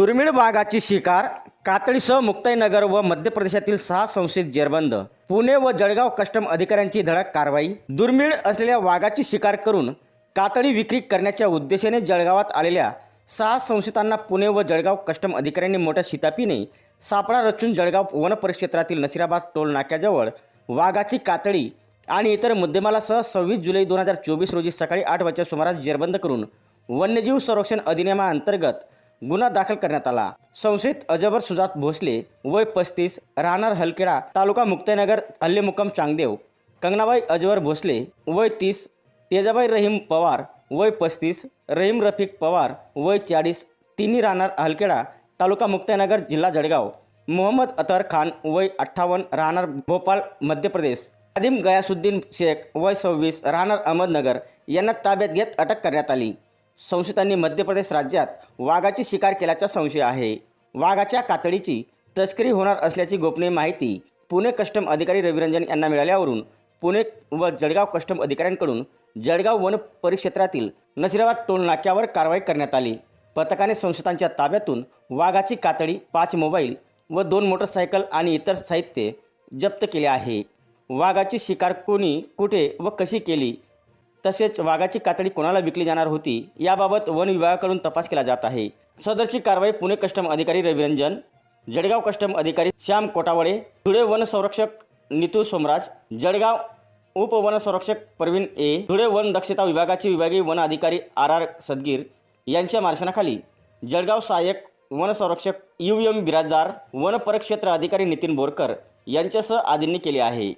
दुर्मिळ वाघाची शिकार कातळीसह मुक्ताईनगर व मध्य प्रदेशातील सहा संशयित जेरबंद. पुणे व जळगाव कस्टम अधिकाऱ्यांची धडक कारवाई. दुर्मिळ असलेल्या वाघाची शिकार करून कातळी विक्री करण्याच्या उद्देशाने जळगावात आलेल्या सहा संशयितांना पुणे व जळगाव कस्टम अधिकाऱ्यांनी मोठ्या शितापीने सापळा रचून जळगाव वनपरिक्षेत्रातील नसिराबाद टोल नाक्याजवळ वाघाची कातळी आणि इतर मुद्देमालासह सव्वीस जुलै दोन हजार चोवीस रोजी सकाळी आठ वाजच्या सुमारास जेरबंद करून वन्यजीव संरक्षण अधिनियमाअंतर्गत गुन्हा दाखल करण्यात आला. संशयित अजबर सुजात भोसले वय पस्तीस राहणार हलकेडा तालुका मुक्ताईनगर हल्लेमुक्काम चांगदेव. कंगनाबाई अजवर भोसले वय तीस तेजाबाई रहीम पवार वय पस्तीस रहीम रफिक पवार वय चाळीस तिन्ही राहणार हलकेडा तालुका मुक्ताईनगर जिल्हा जळगाव. मोहम्मद अतर खान वय अठ्ठावन्न राहणार भोपाळ मध्य प्रदेश. आदिम गयासुद्दीन शेख वय सव्वीस राहणार अहमदनगर. यांना ताब्यात घेत अटक करण्यात आली. संशयितांनी मध्य प्रदेश राज्यात वाघाची शिकार केल्याचा संशय आहे. वाघाच्या कातडीची तस्करी होणार असल्याची गोपनीय माहिती पुणे कस्टम अधिकारी रविरंजन यांना मिळाल्यावरून पुणे व जळगाव कस्टम अधिकाऱ्यांकडून जळगाव वन परिक्षेत्रातील नशिराबाद टोल नाक्यावर कारवाई करण्यात आली. पथकाने संशयितांच्या ताब्यातून वाघाची कातडी पाच मोबाईल व दोन मोटरसायकल आणि इतर साहित्य जप्त केले आहे. वाघाची शिकार कोणी कुठे व कशी केली तसेच वाघाची कातडी कोणाला विकली जाणार होती याबाबत वन विभागाकडून तपास केला जात आहे. सदरची कारवाई पुणे कस्टम अधिकारी रविरंजन जळगाव कस्टम अधिकारी श्याम कोटावळे धुळे वन संरक्षक नितू सोमराज जळगाव उपवन संरक्षक प्रवीण ए धुळे वन दक्षता विभागाचे विभागीय वन अधिकारी आर आर सदगीर यांच्या मार्शनाखाली जळगाव सहाय्यक वन संरक्षक यू एम बिराजदार वनपरक्षेत्र अधिकारी नितीन बोरकर यांच्यासह आदींनी केले आहे.